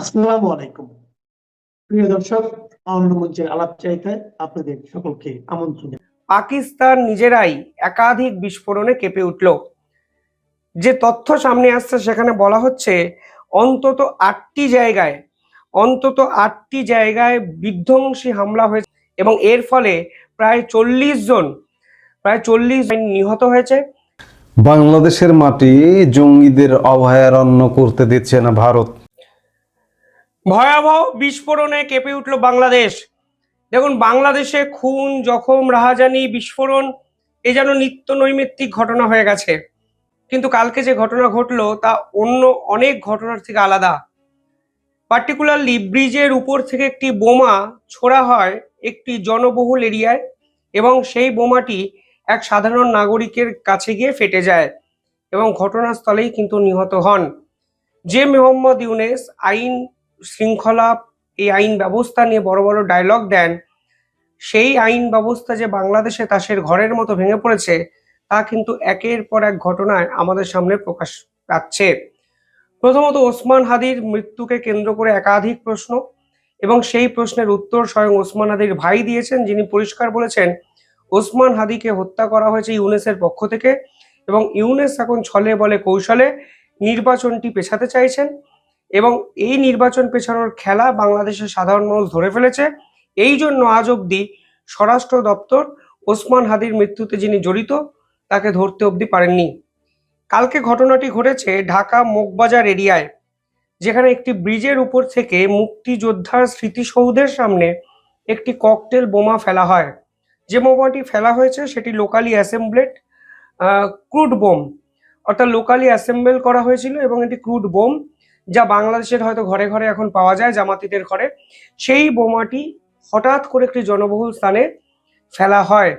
আসসালামু আলাইকুম। প্রিয় দর্শক অন্য মঞ্চের আলাপ চাইতে আপনাদের সকলকে আমন্ত্রণ। পাকিস্তান নিজেরাই একাধিক বিস্ফোরণে কেঁপে উঠল। যে তথ্য সামনে আসছে সেখানে বলা হচ্ছে অন্তত আটটি জায়গায় অন্তত আটটি জায়গায় বিধ্বংসী হামলা হয়েছে এবং এর ফলে প্রায় চল্লিশ জন প্রায় চল্লিশ জন নিহত হয়েছে। বাংলাদেশের মাটি জঙ্গিদের অভয়ারণ্য করতে দিচ্ছে না ভারত। ভয়াবহ বিস্ফোরণে কেঁপে উঠল বাংলাদেশ। দেখুন, বাংলাদেশে খুন, জখম, রাহাজানি, বিস্ফোরণ, এ যেন নিত্য নৈমিত্তিক ঘটনা হয়ে গেছে। কিন্তু কালকে যে ঘটনা ঘটলো, তা অন্য অনেক ঘটনার থেকে আলাদা। পার্টিকুলারলি ব্রিজের উপর থেকে একটি বোমা ছোড়া হয় একটি জনবহুল এরিয়ায় এবং সেই বোমাটি এক সাধারণ নাগরিকের কাছে গিয়ে ফেটে যায় এবং ঘটনাস্থলেই কিন্তু নিহত হন। যে মোহাম্মদ ইউনেস আইন শৃঙ্খলা এই আইন ব্যবস্থা নিয়ে বড় বড় ডায়লগ দেন, সেই আইন ব্যবস্থা যে বাংলাদেশে তাসের ঘরের মতো ভেঙে পড়েছে, তা কিন্তু একের পর এক ঘটনায় আমাদের সামনে প্রকাশ পাচ্ছে। প্রথমত ওসমান হাদির মৃত্যুকে কেন্দ্র করে একাধিক প্রশ্ন এবং সেই প্রশ্নের উত্তর স্বয়ং ওসমান হাদির ভাই দিয়েছেন, যিনি পরিষ্কার বলেছেন, ওসমান হাদিকে হত্যা করা হয়েছে ইউনেসের পক্ষ থেকে এবং ইউনেস এখন ছলে বলে কৌশলে নির্বাচনটি পেছাতে চাইছেন। এবং এই নির্বাচন পেছানোর খেলা বাংলাদেশের সাধারণ মানুষ ধরে ফেলেছে। এই জন্য আজ অবধি স্বরাষ্ট্র দপ্তর ওসমান হাদির মৃত্যুতে যিনি জড়িত, তাকে ধরতে অবধি পারেননি। কালকে ঘটনাটি ঘটেছে ঢাকা মোগবাজার এরিয়ায়, যেখানে একটি ব্রিজের উপর থেকে মুক্তিযোদ্ধার স্মৃতিসৌধের সামনে একটি ককটেল বোমা ফেলা হয়। যে বোমাটি ফেলা হয়েছে সেটি লোকালি অ্যাসেম্বলেড ক্রুড বোম, অর্থাৎ লোকালি অ্যাসেম্বল করা হয়েছিল এবং এটি ক্রুড বোম যা বাংলাদেশের হয়তো ঘরে ঘরে এখন পাওয়া যায় জামাতিদের ঘরে, সেই বোমাটি হঠাৎ করে একটি জনবহুল স্থানে ফেলা হয়।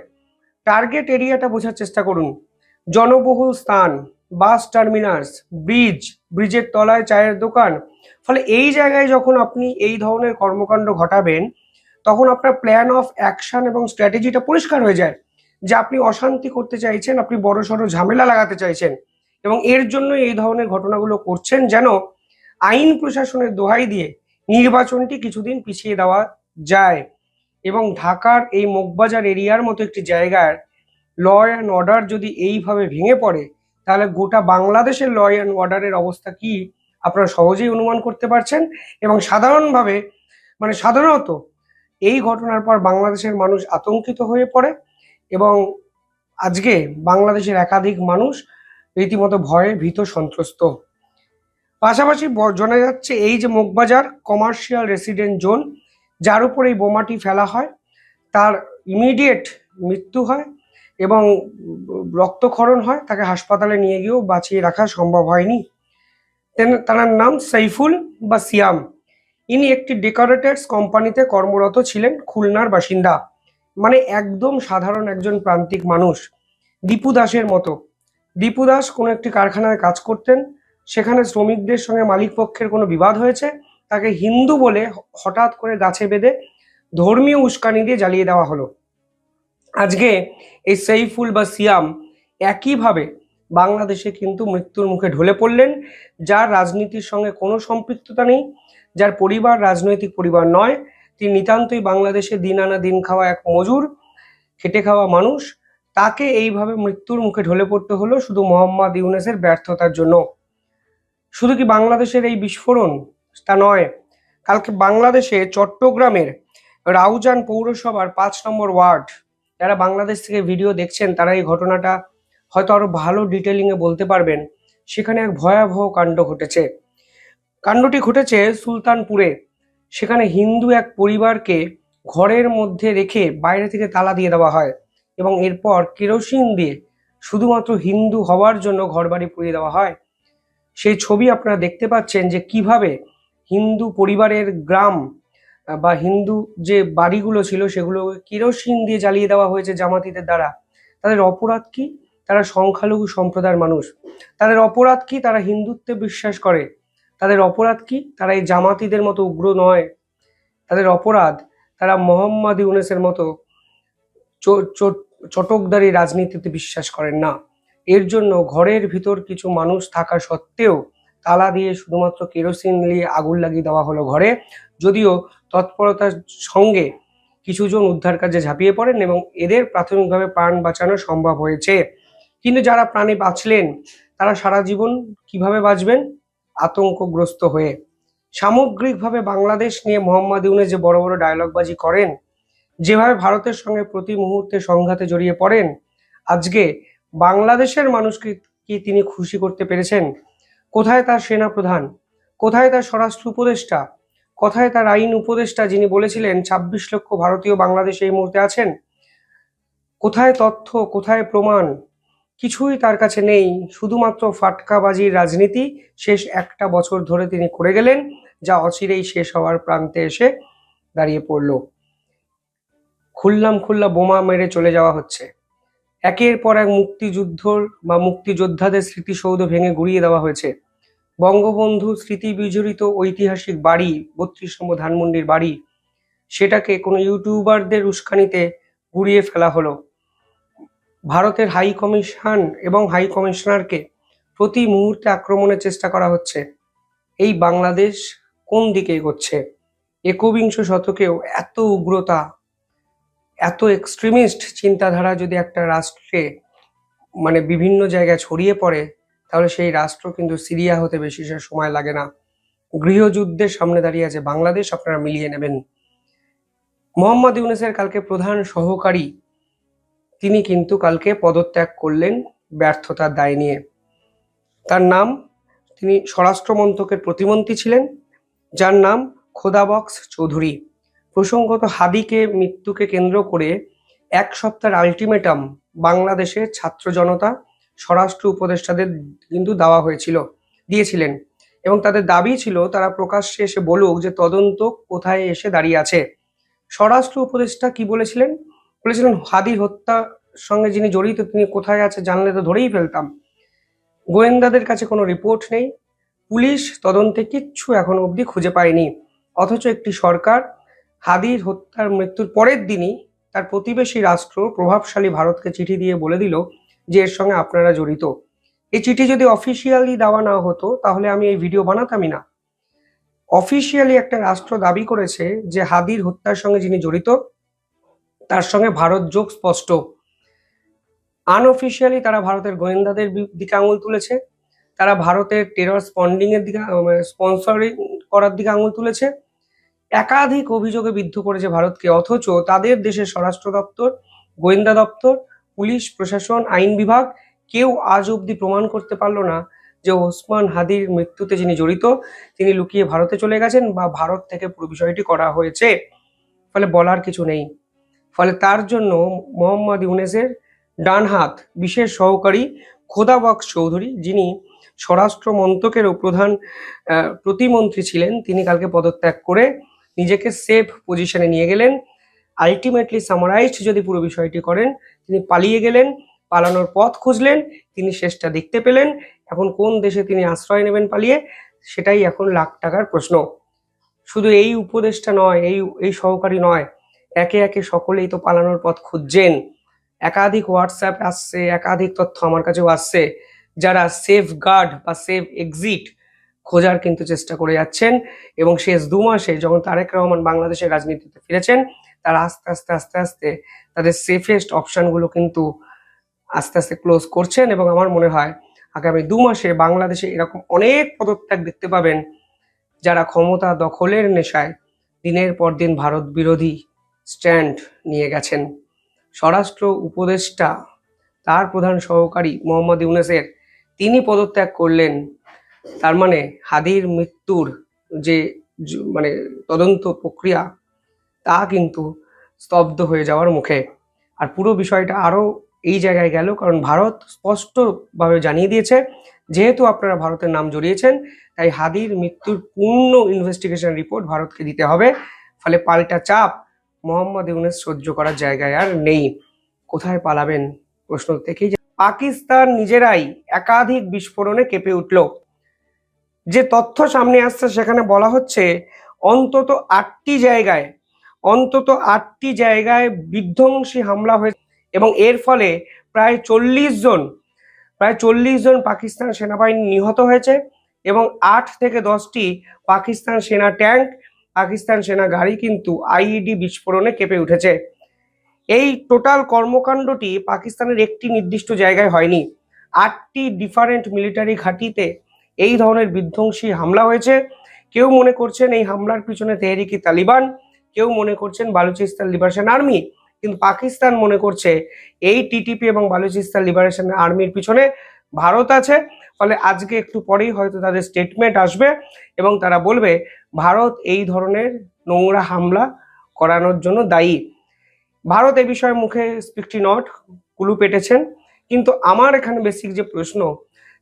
টার্গেট এরিয়াটা বোঝার চেষ্টা করুন। জনবহুল স্থান, বাস টার্মিনাস, ব্রিজ, ব্রিজের তলায় চায়ের দোকান। ফলে এই জায়গায় যখন আপনি এই ধরনের কর্মকাণ্ড ঘটাবেন, তখন আপনার প্ল্যান অফ অ্যাকশন এবং স্ট্র্যাটেজিটা পরিষ্কার হয়ে যায় যে আপনি অশান্তি করতে চাইছেন, আপনি বড় সড়ো ঝামেলা লাগাতে চাইছেন এবং এর জন্য এই ধরনের ঘটনাগুলো করছেন যেন আইন প্রশাসনের দোহাই দিয়ে নির্বাচনটি কিছুদিন পিছিয়ে দেওয়া যায় এবং ঢাকার এই মগবাজার এরিয়ার মতো একটি জায়গার ল অ্যান্ড অর্ডার যদি এইভাবে ভেঙে পড়ে, তাহলে গোটা বাংলাদেশের ল অ্যান্ড অর্ডারের অবস্থা কি আপনারা সহজেই অনুমান করতে পারছেন? এবং সাধারণভাবে মানে সাধারণত এই ঘটনার পর বাংলাদেশের মানুষ আতঙ্কিত হয়ে পড়ে এবং আজকে বাংলাদেশের একাধিক মানুষ রীতিমতো ভয়ে ভীত সন্ত্রস্ত। পাশাপাশি জানা যাচ্ছে এই যে মগবাজার কমার্শিয়াল রেসিডেন্ট জোন যার উপর এই বোমাটি ফেলা হয়, তার ইমিডিয়েট মৃত্যু হয় এবং রক্তক্ষরণ হয়, তাকে হাসপাতালে নিয়ে গিয়েও বাঁচিয়ে রাখা সম্ভব হয়নি। তার নাম সাইফুল বা সিয়াম। ইনি একটি ডেকোরেটার্স কোম্পানিতে কর্মরত ছিলেন, খুলনার বাসিন্দা। মানে একদম সাধারণ একজন প্রান্তিক মানুষ। দীপু দাসের মতো। দীপু দাস কোনো একটি কারখানায় কাজ করতেন সেখানে শ্রমিকদের সঙ্গে মালিক পক্ষের কোনো বিবাদ হয়েছে? তাকে হিন্দু বলে হঠাৎ করে গাছে বেঁধে ধর্মীয় উস্কানি দিয়ে জ্বালিয়ে দেওয়া হলো। আজকে এই সেইফুল বা সিয়াম একইভাবে বাংলাদেশে কিন্তু মৃত্যুর মুখে ঢলে পড়লেন, যার রাজনীতির সঙ্গে কোনো সম্পৃক্ততা নেই, যার পরিবার রাজনৈতিক পরিবার নয়। তিনি নিতান্তই বাংলাদেশে দিন আনা দিন খাওয়া এক মজুর, খেটে খাওয়া মানুষ। তাকে এইভাবে মৃত্যুর মুখে ঢলে পড়তে হলো শুধু মোহাম্মদ ইউনেসের ব্যর্থতার জন্য। শুধু কি বাংলাদেশের এই বিস্ফোরণ? তা নয়, কালকে বাংলাদেশে চট্টগ্রামের রাউজান পৌরসভার পাঁচ নম্বর ওয়ার্ড, যারা বাংলাদেশ থেকে ভিডিও দেখছেন, তারা এই ঘটনাটা হয়তো আরও ভালো ডিটেলিংয়ে বলতে পারবেন। সেখানে এক ভয়াবহ কাণ্ড ঘটেছে। কাণ্ডটি ঘটেছে সুলতানপুরে। সেখানে হিন্দু এক পরিবারকে ঘরের মধ্যে রেখে বাইরে থেকে তালা দিয়ে দেওয়া হয় এবং এরপর কেরোসিন দিয়ে শুধুমাত্র হিন্দু হওয়ার জন্য ঘরবাড়ি পুড়িয়ে দেওয়া হয়। সেই ছবি আপনারা দেখতে পাচ্ছেন যে কীভাবে হিন্দু পরিবারের গ্রাম বা হিন্দু যে বাড়িগুলো ছিল সেগুলো কেরোসিন দিয়ে জ্বালিয়ে দেওয়া হয়েছে জামাতিদের দ্বারা। তাদের অপরাধ কি? তারা সংখ্যালঘু সম্প্রদায়ের মানুষ। তাদের অপরাধ কি? তারা হিন্দুত্বে বিশ্বাস করে। তাদের অপরাধ কি? তারা এই জামাতিদের মতো উগ্র নয়। তাদের অপরাধ, তারা মোহাম্মদ ইউনেসের মতো চটকদারি রাজনীতিতে বিশ্বাস করেন না। এর জন্য ঘরের ভিতর কিছু মানুষ থাকা সত্ত্বেও তালা দিয়ে শুধুমাত্র কেরোসিন দিয়ে আগুন লাগিয়ে দেওয়া হলো ঘরে। যদিও তৎপরতার সঙ্গে কিছুজন উদ্ধার কাজে ঝাঁপিয়ে পড়েন এবং এদের প্রাথমিকভাবে প্রাণ বাঁচানো সম্ভব হয়েছে। কিন্তু যারা প্রাণে বাঁচলেন, তারা সারা জীবন কীভাবে বাঁচবেন? আতঙ্কগ্রস্ত হয়ে। সামগ্রিকভাবে বাংলাদেশ নিয়ে মোহাম্মদ ইউনুস যে বড় বড় ডায়লগবাজি করেন, যেভাবে ভারতের সঙ্গে প্রতি মুহূর্তে সংঘাতে জড়িয়ে পড়েন, আজকে বাংলাদেশের মানুষকে কি তিনি খুশি করতে পেরেছেন? কোথায় তার সেনা প্রধান কোথায় তার স্বরাষ্ট্র উপদেষ্টা? কোথায় তার আইন উপদেষ্টা যিনি বলেছিলেন, ছাব্বিশ লক্ষ ভারতীয় বাংলাদেশে এই মুহূর্তে আছেন? কোথায় তথ্য, কোথায় প্রমাণ? কিছুই তার কাছে নেই। শুধুমাত্র ফাটকাবাজির রাজনীতি শেষ একটা বছর ধরে তিনি করে গেলেন, যা অচিরেই শেষ হওয়ার প্রান্তে এসে দাঁড়িয়ে পড়ল। খুললাম খুল্লা বোমা মেরে চলে যাওয়া হচ্ছে। একের পর এক মুক্তিযুদ্ধর বা মুক্তিযোদ্ধাদের স্মৃতিসৌধ ভেঙে গুড়িয়ে দেওয়া হয়েছে। বঙ্গবন্ধু স্মৃতি বিজড়িত ঐতিহাসিক বাড়ি বত্রিশ নম্বর ধানমন্ডির বাড়ি, সেটাকে কোনো ইউটিউবারদের উস্কানিতে গুড়িয়ে ফেলা হলো। ভারতের হাই কমিশন এবং হাই কমিশনারকে প্রতি মুহূর্তে আক্রমণের চেষ্টা করা হচ্ছে। এই বাংলাদেশ কোন দিকে এগোচ্ছে? একবিংশ শতকেও এত উগ্রতা এত এক্সট্রিমিস্ট চিন্তাধারা যদি একটা রাষ্ট্রে মানে বিভিন্ন জায়গায় ছড়িয়ে পড়ে, তাহলে সেই রাষ্ট্র কিন্তু সিরিয়া হতে বেশি সময় লাগে না। গৃহযুদ্ধের সামনে দাঁড়িয়ে আছে বাংলাদেশ, আপনারা মিলিয়ে নেবেন। মোহাম্মদ ইউনেসের কালকে প্রধান সহকারী, তিনি কিন্তু কালকে পদত্যাগ করলেন ব্যর্থতার দায় নিয়ে। তার নাম, তিনি স্বরাষ্ট্র মন্ত্রকের প্রতিমন্ত্রী ছিলেন, যার নাম খোদাবক্স চৌধুরী। প্রসঙ্গত হাদিকে মৃত্যুকে কেন্দ্র করে এক সপ্তাহের আলটিমেটাম বাংলাদেশের ছাত্র জনতা, স্বরাষ্ট্র উপদেষ্টাদের কিন্তু দেওয়া হয়েছিল, দিয়েছিলেন। এবং তাদের দাবি ছিল, তারা প্রকাশ্যে এসে বলুক যে তদন্ত কোথায় এসে দাঁড়িয়ে আছে। স্বরাষ্ট্র উপদেষ্টা কি বলেছিলেন? বলেছিলেন হাদি হত্যার সঙ্গে যিনি জড়িত, তিনি কোথায় আছে জানলে তো ধরেই ফেলতাম। গোয়েন্দাদের কাছে কোনো রিপোর্ট নেই। পুলিশ তদন্তে কিচ্ছু এখনও অবধি খুঁজে পায়নি। অথচ একটি সরকার হাদির হত্যার মৃত্যুর পরের দিনই তার প্রতিবেশী রাষ্ট্র প্রভাবশালী ভারতকে চিঠি দিয়ে বলে দিল যে এর সঙ্গে আপনারা জড়িত। এই চিঠি যদি অফিসিয়ালি দেওয়া না হতো, তাহলে আমি এই ভিডিও বানাতামই না। অফিসিয়ালি একটা রাষ্ট্র দাবি করেছে যে হাদির হত্যার সঙ্গে যিনি জড়িত, তার সঙ্গে ভারত যোগ স্পষ্ট। আনঅফিসিয়ালি তারা ভারতের গোয়েন্দাদের দিকে আঙুল তুলেছে। তারা ভারতের টেরর স্পন্ডিং এর দিকে স্পন্সরিং করার দিকে আঙুল তুলেছে। একাধিক অভিযোগে বিদ্ধ করেছে ভারতকে, অথচ তাদের দেশের স্বরাষ্ট্র দপ্তর, গোয়েন্দা দপ্তর, পুলিশ, প্রশাসন, আইন বিভাগ কেউ আজ অবধি প্রমাণ করতে পারল না যে ওসমান হাদির মৃত্যুতে যিনি জড়িত, তিনি লুকিয়ে ভারতে চলে গেছেন বা ভারত থেকে পুরো বিষয়টি করা হয়েছে। ফলে বলার কিছু নেই। ফলে তার জন্য মোহাম্মদ ইউনেসের ডান হাত বিশেষ সহকারী খোদাবক্স চৌধুরী, যিনি স্বরাষ্ট্র মন্ত্রকেরও প্রধান প্রতিমন্ত্রী ছিলেন, তিনি কালকে পদত্যাগ করে নিজেকে সেফ পজিশনে নিয়ে গেলেন। আলটিমেটলি সামারাইজড যদি পুরো বিষয়টি করেন, তিনি পালিয়ে গেলেন, পালানোর পথ খুঁজলেন, তিনি শেষটা দেখতে পেলেন। এখন কোন দেশে তিনি আশ্রয় নেবেন পালিয়ে, সেটাই এখন লাখ টাকার প্রশ্ন। শুধু এই উপদেশটা নয়, এই এই সহকারী নয়, একে একে সকলেই তো পালানোর পথ খুঁজছেন। একাধিক হোয়াটসঅ্যাপ আসছে, একাধিক তথ্য আমার কাছেও আসছে, যারা সেফ গার্ড বা সেফ এক্সিট খোঁজার কিন্তু চেষ্টা করে যাচ্ছেন এবং শেষ দু মাসে যখন তারেক রহমান বাংলাদেশের রাজনীতিতে ফিরেছেন, তারা আস্তে আস্তে আস্তে আস্তে তাদের সেফেস্ট অপশানগুলো কিন্তু আস্তে আস্তে ক্লোজ করছেন এবং আমার মনে হয় আগামী দু মাসে বাংলাদেশে এরকম অনেক পদত্যাগ দেখতে পাবেন যারা ক্ষমতা দখলের নেশায় দিনের পর দিন ভারত বিরোধী স্ট্যান্ড নিয়ে গেছেন। স্বরাষ্ট্র উপদেষ্টা, তার প্রধান সহকারী মোহাম্মদ ইউনেসের তিনি পদত্যাগ করলেন তার মানে হাদির মৃত্যুর যে মানে তদন্ত প্রক্রিয়া, তা কিন্তু স্তব্ধ হয়ে যাওয়ার মুখে। আর পুরো বিষয়টা আরও এই জায়গায় গেল, কারণ ভারত স্পষ্টভাবে জানিয়ে দিয়েছে, যেহেতু আপনারা ভারতের নাম জড়িয়েছেন, তাই হাদির মৃত্যুর পূর্ণ ইনভেস্টিগেশন রিপোর্ট ভারতকে দিতে হবে। ফলে পাল্টা চাপ মোহাম্মদ ইউনেস সহ্য করার জায়গায় আর নেই। কোথায় পালাবেন? প্রশ্ন থেকেই পাকিস্তান নিজেরাই একাধিক বিস্ফোরণে কেঁপে উঠল। যে তথ্য সামনে আসছে সেখানে বলা হচ্ছে, অন্তত আটটি জায়গায়, অন্তত আটটি জায়গায় বিধ্বংসী হামলা হয়েছে এবং এর ফলে প্রায় চল্লিশ জন, প্রায় চল্লিশ জন পাকিস্তান সেনাবাহিনী নিহত হয়েছে এবং আট থেকে দশটি পাকিস্তান সেনা ট্যাঙ্ক, পাকিস্তান সেনা গাড়ি কিন্তু আইইডি বিস্ফোরণে কেঁপে উঠেছে। এই টোটাল কর্মকাণ্ডটি পাকিস্তানের একটি নির্দিষ্ট জায়গায় হয়নি। আটটি ডিফারেন্ট মিলিটারি ঘাঁটিতে এই ধরনের বিধ্বংসী হামলা হয়েছে। কেউ মনে করছেন এই হামলার পিছনে তেহরিকি তালিবান? কেউ মনে করছেন বালুচিস্তান লিবারেশন আর্মি? কিন্তু পাকিস্তান মনে করছে এই টিটিপি এবং বালুচিস্তান লিবারেশন আর্মির পিছনে ভারত আছে। ফলে আজকে একটু পরেই হয়তো তাদের স্টেটমেন্ট আসবে এবং তারা বলবে, ভারত এই ধরনের নোংরা হামলা করানোর জন্য দায়ী। ভারত এ বিষয়ে মুখে স্পিকটি নট কুলু পেটেছেন। কিন্তু আমার এখানে বেসিক যে প্রশ্ন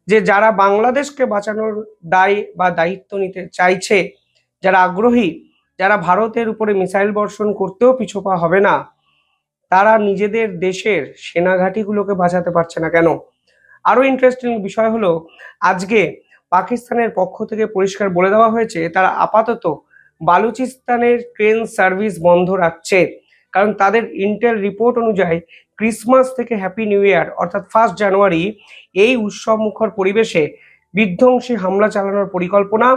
যে যারা বাংলাদেশকে বাঁচানোর দায় বা দায়িত্ব নিতে চাইছে, যারা আগ্রহী, যারা ভারতের উপরে মিসাইল বর্ষণ করতেও পিছপা হবে না, তারা নিজেদের দেশের সেনাঘাঁটিগুলোকে বাঁচাতে পারছে না কেন? আরও ইন্টারেস্টিং বিষয় হলো, আজকে পাকিস্তানের পক্ষ থেকে পরিষ্কার বলে দেওয়া হয়েছে, তারা আপাতত বালুচিস্তানের ট্রেন সার্ভিস বন্ধ রাখছে। কারণ তাদের ইন্টেল রিপোর্ট অনুযায়ী ক্রিসমাস থেকে হ্যাপি নিউ ইয়ার অর্থাৎ ফার্স্ট জানুয়ারি এই উৎসব মুখর পরিবেশে বিধ্বংসী হামলা চালানোর পরিকল্পনা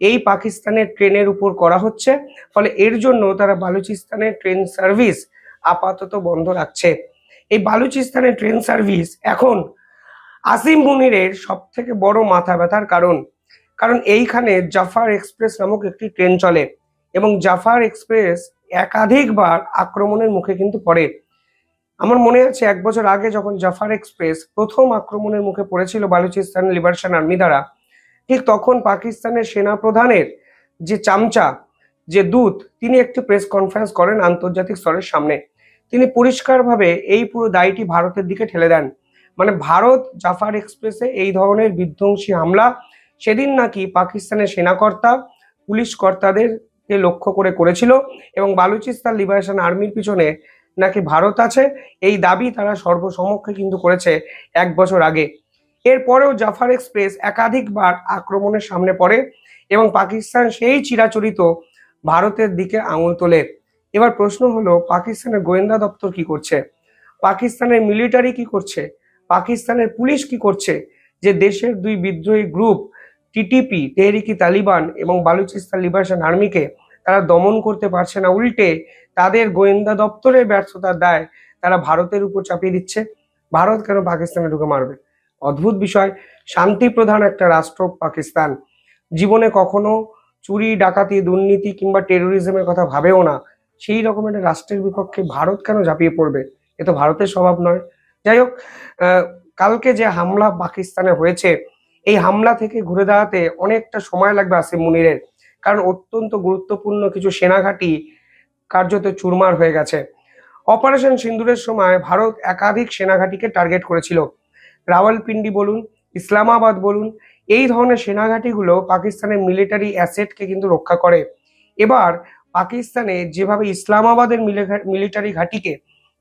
এই পাকিস্তানের ট্রেনের উপর করা হচ্ছে। ফলে এর জন্য তারা বালুচিস্তানের ট্রেন সার্ভিস আপাতত বন্ধ রাখছে। এই বালুচিস্তানের ট্রেন সার্ভিস এখন আসিম মুনিরের সব থেকে বড় মাথা ব্যথার কারণ। কারণ এইখানে জাফার এক্সপ্রেস নামক একটি ট্রেন চলে এবং জাফার এক্সপ্রেস একাধিকবার আক্রমণের মুখে কিন্তু পড়ে। আমার মনে আছে, এক বছর আগে যখন জাফার এক্সপ্রেস প্রথম আক্রমণের মুখে পড়েছিল বালুচিস্তান লিবারেশন আর্মি দ্বারা, ঠিক তখন পাকিস্তানের সেনা প্রধানের যে চামচা, যে দূত, তিনি একটি প্রেস কনফারেন্স করেন আন্তর্জাতিক স্তরের সামনে। তিনি পরিষ্কারভাবে এই পুরো দায়টি ভারতের দিকে ঠেলে দেন। মানে ভারত জাফার এক্সপ্রেসে এই ধরনের বিধ্বংসী হামলা, সেদিন নাকি পাকিস্তানের সেনাকর্তা, পুলিশ কর্তাদেরকে লক্ষ্য করে করেছিল এবং বালুচিস্তান লিবারেশন আর্মির পিছনে নাকি ভারত আছে, এই দাবি তারা সর্বসমক্ষে কিন্তু করেছে এক বছর আগে। এরপরেও জাফার এক্সপ্রেস একাধিকবার আক্রমণের সামনে পড়ে এবং পাকিস্তান সেই চিরাচরিত ভারতের দিকে আঙুল তোলে। এবার প্রশ্ন হলো, পাকিস্তানের গোয়েন্দা দপ্তর কি করছে? পাকিস্তানের মিলিটারি কি করছে? পাকিস্তানের পুলিশ কি করছে? যে দেশের দুই বিদ্রোহী গ্রুপ টিটিপি, তেহরিকি তালিবান এবং বালুচিস্তান লিবারেশন আর্মিকে তারা দমন করতে পারছে না। উল্টে তাদের গোয়েন্দা দপ্তরের ব্যর্থতার দায় তারা ভারতের উপর চাপিয়ে দিচ্ছে। ভারত কেন পাকিস্তানে ঢুকে মারবে? অদ্ভুত বিষয়। শান্তি প্রধান একটা রাষ্ট্র পাকিস্তান। জীবনে কখনো চুরি, ডাকাতি, দুর্নীতি কিংবা টেরোরিজমের কথা ভাবেও না। সেই রকম একটা রাষ্ট্রের বিপক্ষে ভারত কেন ঝাঁপিয়ে পড়বে? এ তো ভারতের স্বভাব নয়। যাই হোক কালকে যে হামলা পাকিস্তানে হয়েছে এই হামলা থেকে ঘুরে দাঁড়াতে অনেকটা সময় লাগবে আসিম মুনিরের, কারণ অত্যন্ত গুরুত্বপূর্ণ কিছু সেনাঘাঁটি কার্যত চুরমার হয়ে গেছে। অপারেশন সিন্দুরের সময় ভারত একাধিক সেনাঘাঁটিকে টার্গেট করেছিল। রাওয়ালপিন্ডি বলুন, ইসলামাবাদ বলুন, এই ধরনের সেনাঘাঁটিগুলো পাকিস্তানের মিলিটারি অ্যাসেটকে কিন্তু রক্ষা করে। এবার পাকিস্তানে যেভাবে ইসলামাবাদের মিলিটারি ঘাঁটিকে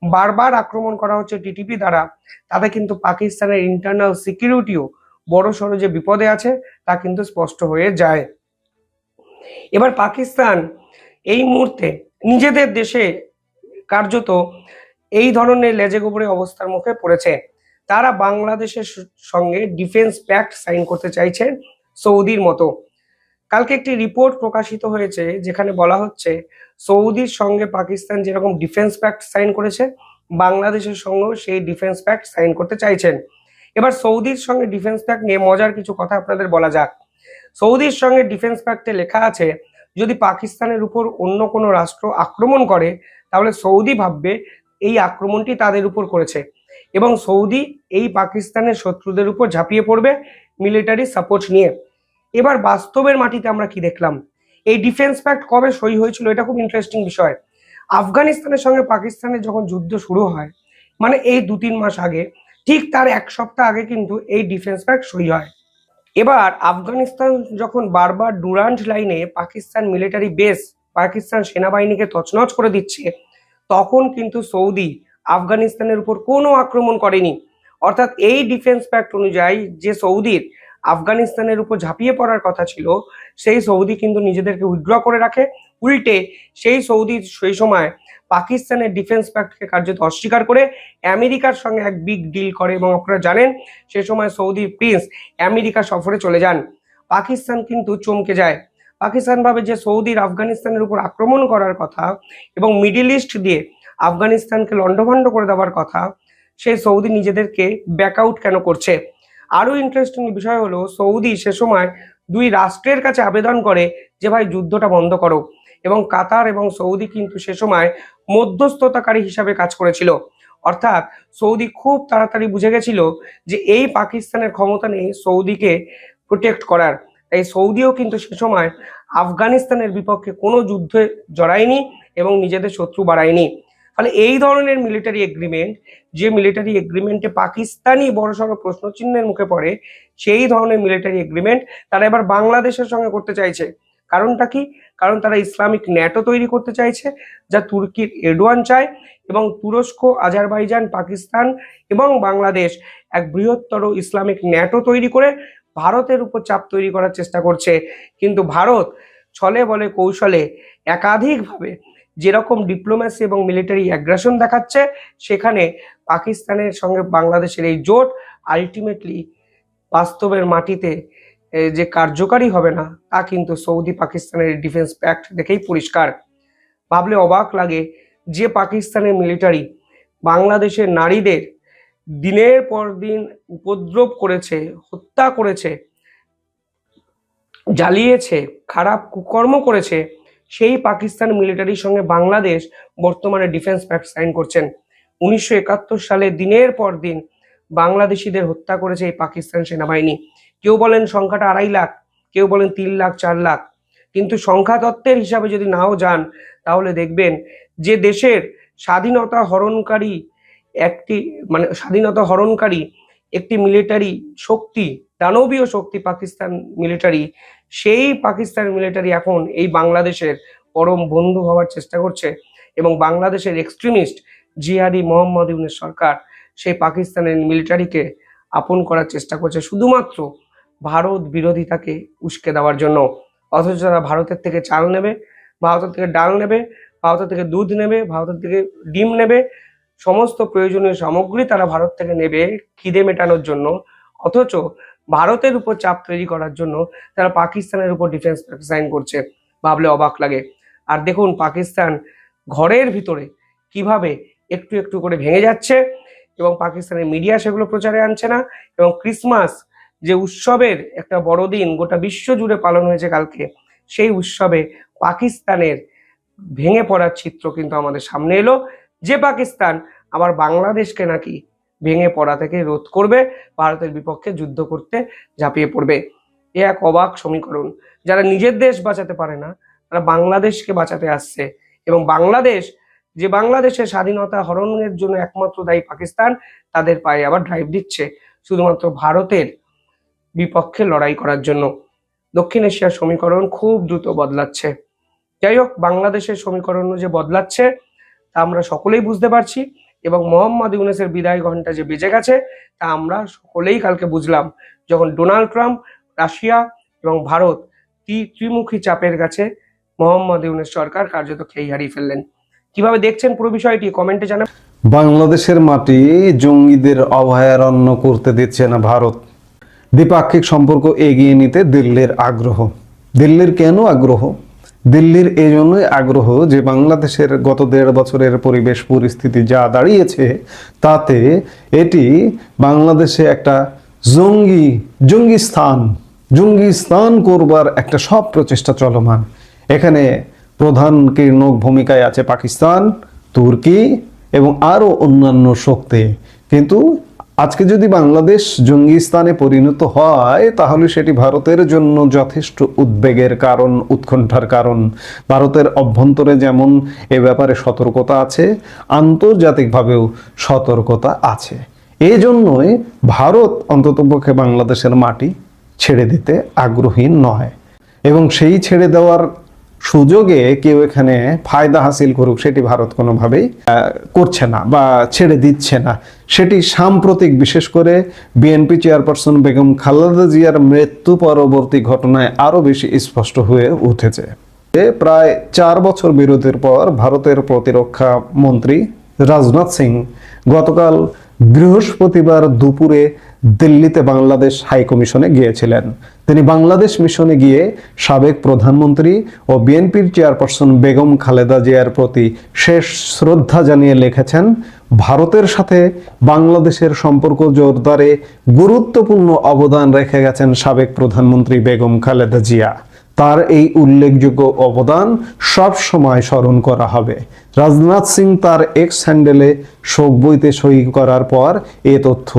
বারবার আক্রমণ করা হচ্ছে টিটিপি দ্বারা, তাতে কিন্তু পাকিস্তানের ইন্টারনাল সিকিউরিটিও বড় সড়ো যে বিপদে আছে, তা কিন্তু স্পষ্ট হয়ে যায়। এবার পাকিস্তান এই মুহূর্তে নিজেদের দেশে কার্যত এই ধরনের লেজে গোবরে অবস্থার মুখে পড়েছে। তারা বাংলাদেশের সঙ্গে ডিফেন্স প্যাক্ট সাইন করতে চাইছেন সৌদির মতো। কালকে একটি রিপোর্ট প্রকাশিত হয়েছে, যেখানে বলা হচ্ছে সৌদির সঙ্গে পাকিস্তান যেরকম ডিফেন্স প্যাক্ট সাইন করেছে, বাংলাদেশের সঙ্গেও সেই ডিফেন্স প্যাক্ট সাইন করতে চাইছেন। এবার সৌদির সঙ্গে ডিফেন্স প্যাক্ট নিয়ে মজার কিছু কথা আপনাদের বলা যাক। সৌদির সঙ্গে ডিফেন্স প্যাক্টে লেখা আছে, যদি পাকিস্তানের উপর অন্য কোনো রাষ্ট্র আক্রমণ করে, তাহলে সৌদি ভাববে এই আক্রমণটি তাদের উপর করেছে। এবং সৌদি এই পাকিস্তানের শত্রুদের উপর ঝাঁপিয়ে পড়বে মিলিটারি সাপোর্ট নিয়ে। এবার বাস্তবের মাটিতে আমরা কি দেখলাম? এই ডিফেন্স প্যাক্ট কবে সই হয়েছিল এটা খুব ইন্টারেস্টিং বিষয়। আফগানিস্তানের সঙ্গে পাকিস্তানের যখন যুদ্ধ শুরু হয় মানে এই দু তিন মাস আগে ঠিক তার এক সপ্তাহ আগে কিন্তু এই ডিফেন্স প্যাক্ট সই হয়। এবার আফগানিস্তান যখন বারবার ডুরান্ট লাইনে পাকিস্তান মিলিটারি বেস পাকিস্তান সেনাবাহিনীকে তছনছ করে দিচ্ছে, তখন কিন্তু সৌদি আফগানিস্তানের উপর কোনো আক্রমণ করেনি। অর্থাৎ এই ডিফেন্স প্যাক্ট অনুযায়ী যে সৌদির আফগানিস্তানের উপর ঝাঁপিয়ে পড়ার কথা ছিল, সেই সৌদি কিন্তু নিজেদেরকে উইথড্র করে রাখে। উল্টে সেই সৌদি সেই সময় পাকিস্তানের ডিফেন্স প্যাক্টকে কার্যত অস্বীকার করে আমেরিকার সঙ্গে এক বিগ ডিল করে এবং আপনারা জানেন সে সময় সৌদি প্রিন্স আমেরিকা সফরে চলে যান। পাকিস্তান কিন্তু চমকে যায়। পাকিস্তান ভাবে যে সৌদির আফগানিস্তানের উপর আক্রমণ করার কথা এবং মিডিল ইস্ট দিয়ে আফগানিস্তানকে লণ্ডভণ্ড করে দেওয়ার কথা সেই সৌদি নিজেদেরকে ব্যাকআউট কেন করছে? আরও ইন্টারেস্টিং বিষয় হলো সৌদি সে সময় দুই রাষ্ট্রের কাছে আবেদন করে যে, ভাই, যুদ্ধটা বন্ধ করো। এবং কাতার এবং সৌদি কিন্তু সে সময় মধ্যস্থতাকারী হিসাবে কাজ করেছিল। অর্থাৎ সৌদি খুব তাড়াতাড়ি বুঝে গেছিল যে এই পাকিস্তানের ক্ষমতা নেই সৌদিকে প্রোটেক্ট করার। তাই সৌদিও কিন্তু সে সময় আফগানিস্তানের বিপক্ষে কোনো যুদ্ধে জড়ায়নি এবং নিজেদের শত্রু বাড়ায়নি। ফলে এই ধরনের মিলিটারি এগ্রিমেন্ট যে মিলিটারি এগ্রিমেন্টে পাকিস্তানই বড়সড় প্রশ্নচিহ্নের মুখে পড়ে, সেই ধরনের মিলিটারি এগ্রিমেন্ট তারা এবার বাংলাদেশের সঙ্গে করতে চাইছে। কারণটা কি? কারণ তারা ইসলামিক ন্যাটো তৈরি করতে চাইছে, যা তুর্কির এডওয়ান চায় এবং তুরস্ক, আজারবাইজান, পাকিস্তান এবং বাংলাদেশ এক বৃহত্তর ইসলামিক ন্যাটো তৈরি করে ভারতের উপর চাপ তৈরি করার চেষ্টা করছে। কিন্তু ভারত ছলে বলে কৌশলে একাধিকভাবে যেরকম ডিপ্লোম্যাসি এবং মিলিটারি অ্যাগ্রেশন দেখাচ্ছে, সেখানে পাকিস্তানের সঙ্গে বাংলাদেশের এই জোট আলটিমেটলি বাস্তবের মাটিতে যে কার্যকারী হবে না, তা কিন্তু সৌদি পাকিস্তানের ডিফেন্স প্যাক্ট দেখেই পরিষ্কার। ভাবলে অবাক লাগে যে পাকিস্তানের মিলিটারি বাংলাদেশের নারীদের দিনের পর দিন উপদ্রব করেছে, হত্যা করেছে, জ্বালিয়েছে, খারাপ কুকর্ম করেছে, সেই পাকিস্তান মিলিটারির সঙ্গে বাংলাদেশ বর্তমানে ডিফেন্স প্যাক্ট সাইন করছেন। উনিশশো একাত্তর সালে দিনের পর দিন বাংলাদেশিদের হত্যা করেছে এই পাকিস্তান সেনাবাহিনী। কেউ বলেন সংখ্যাটা আড়াই লাখ, কেউ বলেন তিন লাখ, চার লাখ। কিন্তু সংখ্যা তত্ত্বের হিসাবে যদি নাও যান, তাহলে দেখবেন যে দেশের স্বাধীনতা হরণকারী একটি মানে স্বাধীনতা হরণকারী একটি মিলিটারি শক্তি, দানবীয় শক্তি পাকিস্তান মিলিটারি, সেই পাকিস্তান মিলিটারি এখন এই বাংলাদেশের পরম বন্ধু হওয়ার চেষ্টা করছে এবং বাংলাদেশের এক্সট্রিমিস্ট জিহাদি মোহাম্মদ ইউনের সরকার সেই পাকিস্তানের মিলিটারিকে আপন করার চেষ্টা করছে। শুধুমাত্র ভারত বিরোধিতাকে উস্কে দেওয়ার জন্য। অথচ তারা ভারতের থেকে চাল নেবে, ভারতের থেকে ডাল নেবে, ভারতের থেকে দুধ নেবে, ভারতের থেকে ডিম নেবে, সমস্ত প্রয়োজনীয় সামগ্রী তারা ভারত থেকে নেবে খিদে মেটানোর জন্য। অথচ ভারতের উপর চাপ তৈরি করার জন্য তারা পাকিস্তানের উপর ডিফেন্স সাইন করছে। ভাবলে অবাক লাগে। আর দেখুন পাকিস্তান ঘরের ভিতরে কীভাবে একটু একটু করে ভেঙে যাচ্ছে এবং পাকিস্তানের মিডিয়া সেগুলো প্রচারে আনছে না এবং ক্রিসমাস যে উৎসবের একটা বড়দিন গোটা বিশ্ব জুড়ে পালন হয়েছে কালকে, সেই উৎসবে পাকিস্তানের ভেঙে পড়ার চিত্র কিন্তু আমাদের সামনে এলো। যে পাকিস্তান আবার বাংলাদেশকে নাকি ভেঙে পড়া থেকে রোধ করবে, ভারতের বিপক্ষে যুদ্ধ করতে ঝাঁপিয়ে পড়বে। এ এক অবাক সমীকরণ। যারা নিজের দেশ বাঁচাতে পারে না, তারা বাংলাদেশকে বাঁচাতে আসছে এবং বাংলাদেশ, যে বাংলাদেশের স্বাধীনতা হরণের জন্য একমাত্র দায়ী পাকিস্তান, তাদের পায়ে আবার ড্রাইভ দিচ্ছে। শুধুমাত্র ভারতের বিপক্ষে লড়াই করার জন্য। দক্ষিণ এশিয়ার সমীকরণ খুব দ্রুত বদলাচ্ছে। যাই হোক বাংলাদেশের সমীকরণ যে বদলাচ্ছে, তা আমরা সকলেই বুঝতে পারছি এবং মোহাম্মদ ইউনেসের বিদায় ঘণ্টা যে বেজে গেছে, তা আমরা সকলেই কালকে বুঝলাম। যখন ডোনাল্ড ট্রাম্প, রাশিয়া এবং ভারত ত্রি- ত্রিমুখী চাপের কাছে মোহাম্মদ ইউনেস সরকার কার্যত খেই হারিয়ে ফেললেন। কীভাবে দেখছেন পুরো বিষয়টি, কমেন্টে জানাবেন। বাংলাদেশের মাটি জঙ্গিদের অভয়ারণ্য করতে দিচ্ছে না ভারত। দ্বিপাক্ষিক সম্পর্ক এগিয়ে নিতে দিল্লির আগ্রহ। দিল্লির কেন আগ্রহ? দিল্লির এই জন্যই আগ্রহ যে বাংলাদেশের গত দেড় বছরের পরিবেশ পরিস্থিতি যা দাঁড়িয়েছে, তাতে এটি বাংলাদেশে একটা জঙ্গি জঙ্গি স্থান জঙ্গি স্থান করবার একটা সব প্রচেষ্টা চলমান। এখানে প্রধান কীর্ণক ভূমিকায় আছে পাকিস্তান, তুর্কি এবং আরও অন্যান্য শক্তি। কিন্তু আজকে যদি বাংলাদেশ জঙ্গি স্থানে পরিণত হয়, তাহলে সেটি ভারতের জন্য যথেষ্ট উদ্বেগের কারণ, উৎকণ্ঠার কারণ। ভারতের অভ্যন্তরে যেমন এ ব্যাপারে সতর্কতা আছে, আন্তর্জাতিকভাবেও সতর্কতা আছে। এই জন্যই ভারত অন্ততপক্ষে বাংলাদেশের মাটি ছেড়ে দিতে আগ্রহী নয়। এবং সেই ছেড়ে দেওয়ার সুযোগে কেউ এখানে ফায়দা হাসিল করুক সেটি ভারত কোনোভাবেই করছে না বা ছেড়ে দিচ্ছে না। সেটি সাম্প্রতিক, বিশেষ করে বিএনপি চেয়ারপারসন বেগম খালেদা জিয়ার মৃত্যু পরবর্তী ঘটনায় আরও বেশি স্পষ্ট হয়ে উঠেছে। প্রায় চার বছর বিরতির পর ভারতের প্রতিরক্ষা মন্ত্রী রাজনাথ সিং গতকাল বৃহস্পতিবার দুপুরে দিল্লিতে বাংলাদেশ হাই কমিশনে গিয়েছিলেন। তিনি বাংলাদেশ মিশনে গিয়ে সাবেক প্রধানমন্ত্রী ও বিএনপির চেয়ারপারসন বেগম খালেদা জিয়ার প্রতি শেষ শ্রদ্ধা জানিয়ে লিখেছেন, ভারতের সাথে বাংলাদেশের সম্পর্ক জোরদারে গুরুত্বপূর্ণ অবদান রেখে গেছেন সাবেক প্রধানমন্ত্রী বেগম খালেদা জিয়া। তার এই উল্লেখযোগ্য অবদান সব সময় স্মরণ করা হবে। রাজনাথ সিং তার এক্স হ্যান্ডেলে শোক বইতে সই করার পর এ তথ্য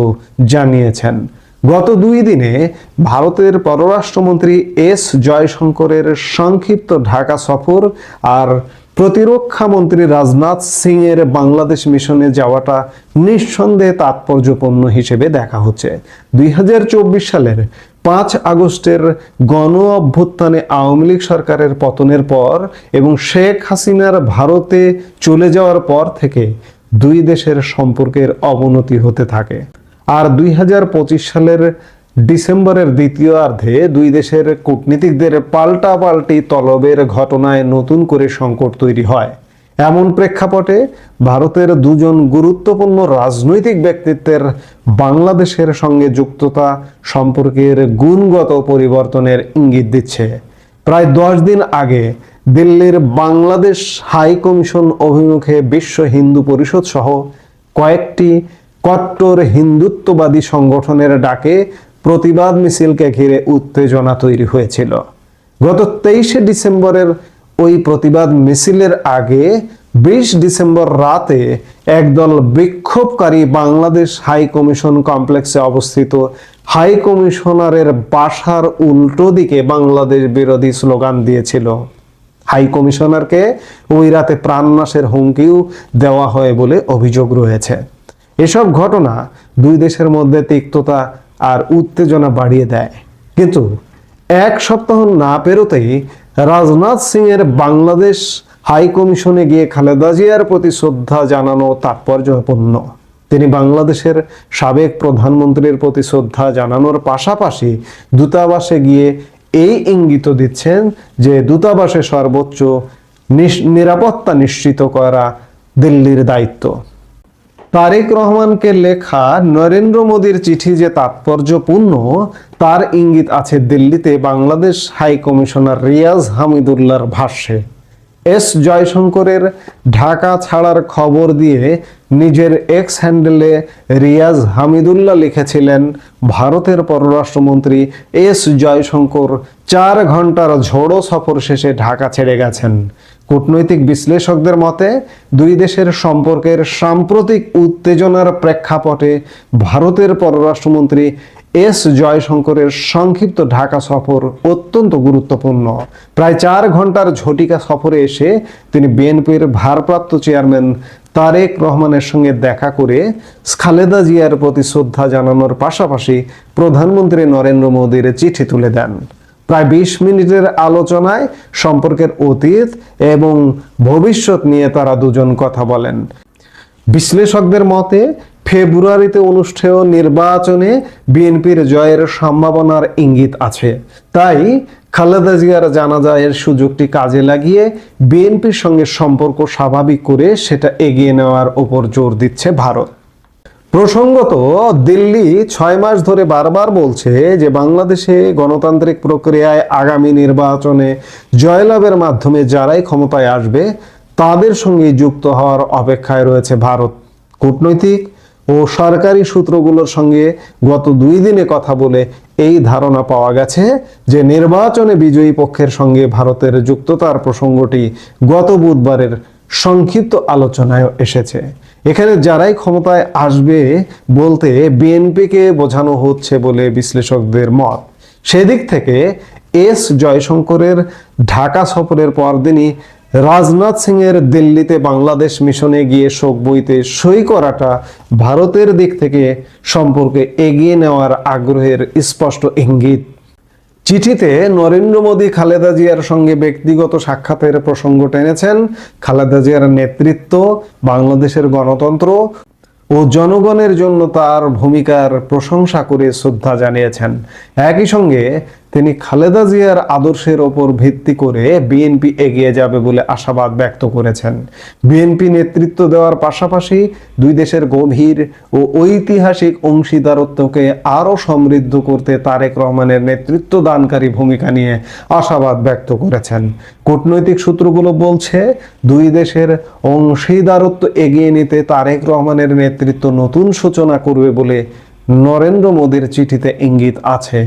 জানিয়েছেন। গত দুই দিনে ভারতের পররাষ্ট্রমন্ত্রী এস জয়শঙ্করের সংক্ষিপ্ত ঢাকা সফর আর প্রতিরক্ষা মন্ত্রী রাজনাথ সিং এর বাংলাদেশ মিশনে যাওয়াটা নিঃসন্দেহে তাৎপর্যপূর্ণ হিসেবে দেখা হচ্ছে। দুই হাজার চব্বিশ সালের পাঁচ আগস্টের গণ অভ্যুত্থানে আওয়ামী লীগ সরকারের পতনের পর এবং শেখ হাসিনার ভারতে চলে যাওয়ার পর থেকে দুই দেশের সম্পর্কের অবনতি হতে থাকে। আর দুই হাজার পঁচিশ সালের ডিসেম্বরের দ্বিতীয়ার্ধে দুই দেশের কূটনীতিকদের পাল্টাপাল্টি তলবের ঘটনায় নতুন করে সংকট তৈরি হয়। এমন প্রেক্ষাপটে ভারতের দুজন গুরুত্বপূর্ণ রাজনৈতিক ব্যক্তিত্বের বাংলাদেশের সঙ্গে যুক্ততা সম্পর্কের গুণগত পরিবর্তনের ইঙ্গিত দিচ্ছে। প্রায় দশ দিন আগে দিল্লির বাংলাদেশ হাই কমিশন অভিমুখে বিশ্ব হিন্দু পরিষদ সহ কয়েকটি কট্টর হিন্দুত্ববাদী সংগঠনের ডাকে প্রতিবাদ মিছিলকে ঘিরে উত্তেজনা তৈরি হয়েছিল। গত তেইশে ডিসেম্বরের ওই প্রতিবাদ মিছিলের আগে বিশ ডিসেম্বর রাতে একদল বিক্ষোভকারী বাংলাদেশ হাই কমিশন কমপ্লেক্সে অবস্থিত হাই কমিশনারের বাসার উল্টো দিকে বাংলাদেশ বিরোধী স্লোগান দিয়েছিল। হাই কমিশনারকে ওই রাতে প্রাণনাশের হুমকিও দেওয়া হয় বলে অভিযোগ রয়েছে। এসব ঘটনা দুই দেশের মধ্যে তিক্ততা আর উত্তেজনা বাড়িয়ে দেয়। কিন্তু এক সপ্তাহ না পেরোতেই রাজনাথ সিং এর বাংলাদেশ হাই কমিশনে গিয়ে খালেদা জিয়ার প্রতি শ্রদ্ধা জানানো তাৎপর্যপূর্ণ। তিনি বাংলাদেশের সাবেক প্রধানমন্ত্রীর প্রতি শ্রদ্ধা জানানোর পাশাপাশি দূতাবাসে গিয়ে এই ইঙ্গিত দিচ্ছেন যে দূতাবাসে সর্বোচ্চ নিরাপত্তা নিশ্চিত করা দিল্লির দায়িত্ব। তারেক রহমানকে লেখা নরেন্দ্র মোদীর চিঠি যে তাৎপর্যপূর্ণ, তার ইঙ্গিত আছে দিল্লিতে বাংলাদেশ হাই কমিশনার রিয়াজ হামিদুল্লার ভাষ্যে। এস জয়শঙ্করের ঢাকা ছাড়ার খবর দিয়ে নিজের এক্স হ্যান্ডেলে রিয়াজ হামিদুল্লাহ লিখেছিলেন, ভারতের পররাষ্ট্রমন্ত্রী এস জয়শঙ্কর চার ঘণ্টার ঝোড়ো সফর শেষে ঢাকা ছেড়ে গেছেন। কূটনৈতিক বিশ্লেষকদের মতে, দুই দেশের সম্পর্কের সাম্প্রতিক উত্তেজনার প্রেক্ষাপটে ভারতের পররাষ্ট্রমন্ত্রী এস জয়শঙ্করের সংক্ষিপ্ত ঢাকা সফর অত্যন্ত গুরুত্বপূর্ণ। প্রায় চার ঘণ্টার ঝটিকা সফরে এসে তিনি বিএনপির ভারপ্রাপ্ত চেয়ারম্যান তারেক রহমানের সঙ্গে দেখা করে খালেদা জিয়ার প্রতি শ্রদ্ধা জানানোর পাশাপাশি প্রধানমন্ত্রী নরেন্দ্র মোদীর চিঠি তুলে দেন। প্রায় বিশ মিনিটের আলোচনায় সম্পর্কের অতীত এবং ভবিষ্যৎ নিয়ে তারা দুজন কথা বলেন। বিশ্লেষকদের মতে, ফেব্রুয়ারিতে অনুষ্ঠেয় নির্বাচনে বিএনপির জয়ের সম্ভাবনার ইঙ্গিত আছে। তাই খালেদা জিয়ার জানাজায়ের সুযোগটি কাজে লাগিয়ে বিএনপির সঙ্গে সম্পর্ক স্বাভাবিক করে সেটা এগিয়ে নেওয়ার ওপর জোর দিচ্ছে ভারত। প্রসঙ্গত, দিল্লি ছয় মাস ধরে বারবার বলছে যে বাংলাদেশে গণতান্ত্রিক প্রক্রিয়ায় আগামী নির্বাচনে জয়লাভের মাধ্যমে যারাই ক্ষমতায় আসবে, তাদের সঙ্গে যুক্ত হওয়ার অপেক্ষায় রয়েছে ভারত। কূটনৈতিক ও সরকারি সূত্রগুলোর সঙ্গে গত দুই দিনে কথা বলে এই ধারণা পাওয়া গেছে যে নির্বাচনে বিজয়ী পক্ষের সঙ্গে ভারতের যুক্ততার প্রসঙ্গটি গত বুধবারের সংক্ষিপ্ত আলোচনায় এসেছে। এখানে যারাই ক্ষমতায় আসবে বলতে বিএনপিকে বোঝানো হচ্ছে বলে বিশ্লেষকদের মত। সেদিক থেকে এস জয়শঙ্করের ঢাকা সফরের পরদিনই রাজনাথ সিং এর দিল্লিতে বাংলাদেশ মিশনে গিয়ে শোক বইতে সই করাটা ভারতের দিক থেকে সম্পর্কে এগিয়ে নেওয়ার আগ্রহের স্পষ্ট ইঙ্গিত চিঠিতে নরেন্দ্র মোদী খালেদা জিয়ার সঙ্গে ব্যক্তিগত সাক্ষাতের প্রসঙ্গ টেনেছেন। খালেদা জিয়ার নেতৃত্ব, বাংলাদেশের গণতন্ত্র ও জনগণের জন্য তার ভূমিকার প্রশংসা করে শ্রদ্ধা জানিয়েছেন। একই সঙ্গে তিনি খালেদা জিয়ার আদর্শের ওপর ভিত্তি করে বিএনপি এগিয়ে যাবে বলে আশাবাদ ব্যক্ত করেছেন। বিএনপি নেতৃত্ব দেওয়ার পাশাপাশি দুই দেশের গভীর ও ঐতিহাসিক অংশীদারত্বকে আরও সমৃদ্ধ করতে তারেক রহমানের নেতৃত্ব দানকারী ভূমিকা নিয়ে আশাবাদ ব্যক্ত করেছেন। কূটনৈতিক সূত্রগুলো বলছে, দুই দেশের অংশীদারত্ব এগিয়ে নিতে তারেক রহমানের নেতৃত্ব নতুন সূচনা করবে বলে নরেন্দ্র মোদীর চিঠিতে ইঙ্গিত আছে।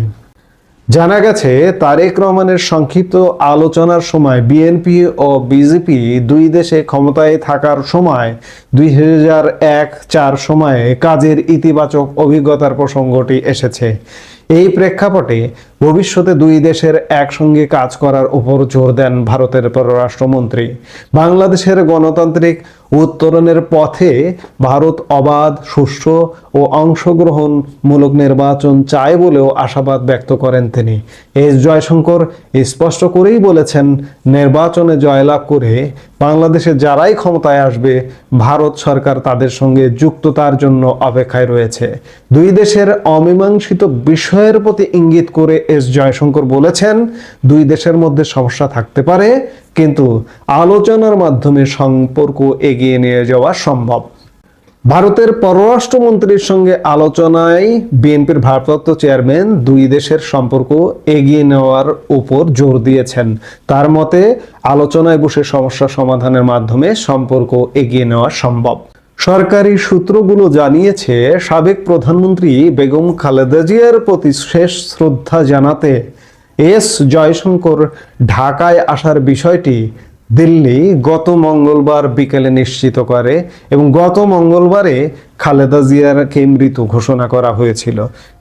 জানা গেছে, তারেক রহমানের সংক্ষিপ্ত আলোচনার সময় বিএনপি ও বিজেপি দুই দেশে ক্ষমতায় থাকার সময়, দুই হাজার এক চার সময়ে কাজের ইতিবাচক অভিজ্ঞতার প্রসঙ্গটি এসেছে। এই প্রেক্ষাপটে ভবিষ্যতে দুই দেশের একসঙ্গে কাজ করার উপর জোর দেন ভারতের পররাষ্ট্রমন্ত্রী। বাংলাদেশের গণতান্ত্রিক উত্তরণের পথে ভারত অবাধ, সুষ্ঠু ও অংশগ্রহণমূলক নির্বাচন চায় বলেও আশাবাদ ব্যক্ত করেন তিনি। এস জয়শঙ্কর স্পষ্ট করেই বলেছেন, নির্বাচনে জয়লাভ করে বাংলাদেশে যারাই ক্ষমতায় আসবে, ভারত সরকার তাদের সঙ্গে যুক্ততার জন্য অপেক্ষায় রয়েছে। দুই দেশের অমীমাংসিত বিষয়ের প্রতি ইঙ্গিত করে এস জয়শঙ্কর বলেছেন, দুই দেশের মধ্যে সমস্যা থাকতে পারে, কিন্তু আলোচনার মাধ্যমে সম্পর্ক এগিয়ে নিয়ে যাওয়া সম্ভব। ভারতের পররাষ্ট্রমন্ত্রীর সঙ্গে আলোচনায় বিএনপির ভারপ্রাপ্ত চেয়ারম্যান দুই দেশের সম্পর্ক এগিয়ে নেওয়ার উপর জোর দিয়েছেন। তার মতে, আলোচনায় বসে সমস্যা সমাধানের মাধ্যমে সম্পর্ক এগিয়ে নেওয়া সম্ভব। সরকারি সূত্রগুলো জানিয়েছে, সাবেক প্রধানমন্ত্রী বেগম খালেদা জিয়ার প্রতি শেষ শ্রদ্ধা জানাতে এস জয়শঙ্কর ঢাকায় আসার বিষয়টি দিল্লি গত মঙ্গলবার বিকেলে নিশ্চিত করে এবং গত মঙ্গলবারে খালেদা জিয়ারকে মৃত ঘোষণা করা হয়েছিল।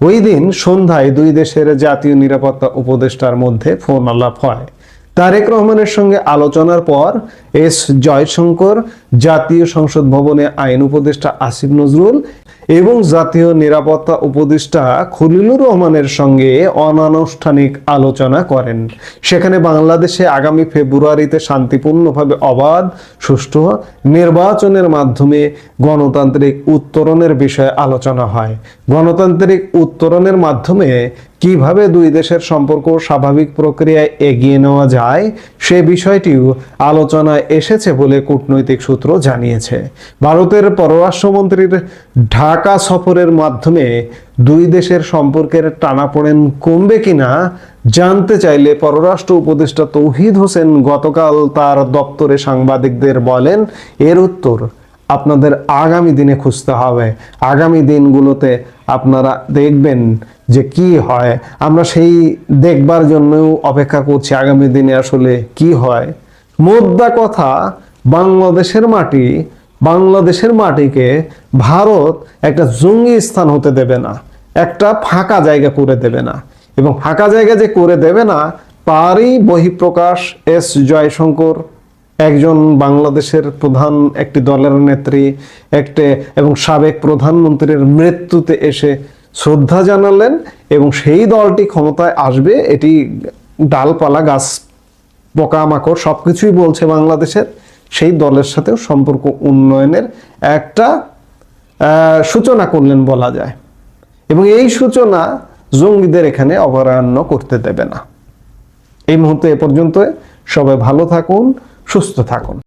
ওই দিন সন্ধ্যায় দুই দেশের জাতীয় নিরাপত্তা উপদেষ্টার মধ্যে ফোন আলাপ হয়। তারেক রহমানের সঙ্গে আলোচনার পর এস জয়শঙ্কর, জাতীয় সংসদ ভবনে আইন উপদেষ্টা আসিফ নজরুল এবং জাতীয় নিরাপত্তা উপদেষ্টা খলিলুর রহমানের সঙ্গে অনানুষ্ঠানিক আলোচনা করেন। সেখানে বাংলাদেশে আগামী ফেব্রুয়ারিতে শান্তিপূর্ণভাবে অবাধ, সুষ্ঠু নির্বাচনের মাধ্যমে গণতান্ত্রিক উত্তরণের বিষয়ে আলোচনা হয়। গণতান্ত্রিক উত্তরণের মাধ্যমে কীভাবে দুই দেশের সম্পর্ক স্বাভাবিক প্রক্রিয়ায় এগিয়ে নেওয়া যায় সে বিষয়টিও আলোচনায় এসেছে বলে কূটনৈতিক সূত্র জানিয়েছে। ভারতের পররাষ্ট্রমন্ত্রীর ঢাকা সফরের মাধ্যমে দুই দেশের সম্পর্কের টানাপোড়েন কমবে কিনা জানতে চাইলে পররাষ্ট্র উপদেষ্টা তৌহিদ হোসেন গতকাল তার দপ্তরে সাংবাদিকদের বলেন, এর উত্তর আপনাদের আগামী দিনে খুঁজতে হবে। আগামী দিনগুলোতে আপনারা দেখবেন যে কি হয়, আমরা সেই দেখবার জন্যও অপেক্ষা করছি আগামী দিনে আসলে কি হয়। মোদ্দা কথা, বাংলাদেশের মাটি, বাংলাদেশের মাটিকে ভারত একটা জঙ্গি স্থান হতে দেবে না, একটা ফাঁকা জায়গা করে দেবে না। এবং ফাঁকা জায়গা যে করে দেবে না, তারই বহিঃপ্রকাশ এস জয়শঙ্কর, একজন বাংলাদেশের প্রধান, একটি দলের নেত্রী, একটি এবং সাবেক প্রধানমন্ত্রীর মৃত্যুতে এসে শ্রদ্ধা জানালেন এবং সেই দলটি ক্ষমতায় আসবে, এটি ডালপালা, গাছ, পোকামাকড় সবকিছুই বলছে বাংলাদেশের, সেই দলের সাথেও সম্পর্ক উন্নয়নের একটা সূচনা করলেন বলা যায়। এবং এই সূচনা জঙ্গিদের এখানে অভয়ারণ্য করতে দেবে না। এই মুহূর্তে এ পর্যন্ত সবাই ভালো থাকুন, সুস্থ থাকুন।